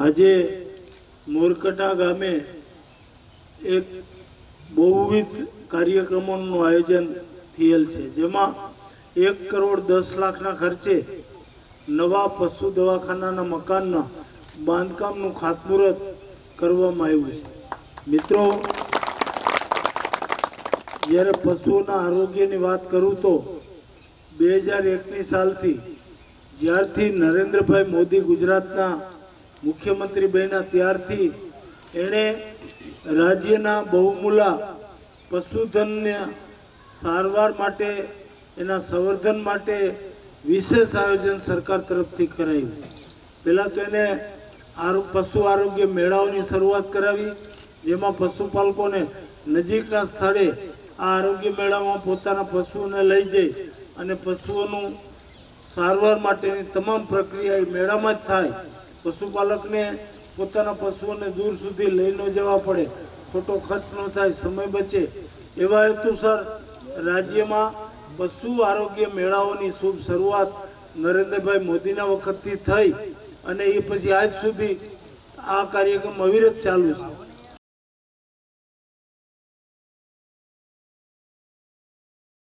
આજે મોરકટા ગામે એક બહુવિધ કાર્યક્રમોનું આયોજન થયેલ છે, જેમાં એક કરોડ દસ લાખના ખર્ચે નવા પશુ દવાખાનાના મકાનના બાંધકામનું ખાતમુહૂર્ત કરવામાં આવ્યું છે. મિત્રો, જ્યારે પશુઓના આરોગ્યની વાત કરું તો બે હજાર એકની સાલથી જ્યારથી નરેન્દ્રભાઈ મોદી ગુજરાતના મુખ્યમંત્રી બન્યા ત્યારથી એણે રાજ્યના બહુમૂલા પશુધનને સારવાર માટે, એના સંવર્ધન માટે વિશેષ આયોજન સરકાર તરફથી કરાયું. પહેલાં તો એને પશુ આરોગ્ય મેળાઓની શરૂઆત કરાવી, જેમાં પશુપાલકોને નજીકના સ્થળે આ આરોગ્ય મેળામાં પોતાના પશુઓને લઈ જઈ અને પશુઓનું સારવાર માટેની તમામ પ્રક્રિયા એ મેળામાં જ થાય પશુપાલકને પોતાના પશુઓને દૂર સુધી લઈ ન જવા પડે. ખોટો ખર્ચ ન થાય, સમય બચે. એવા હેતુસર રાજ્યમાં પશુ આરોગ્ય મેળાઓની શુભ શરૂઆત નરેન્દ્રભાઈ મોદીના વખતથી થઈ અને એ પછી આજ સુધી આ કાર્યક્રમ અવિરત ચાલુ છે.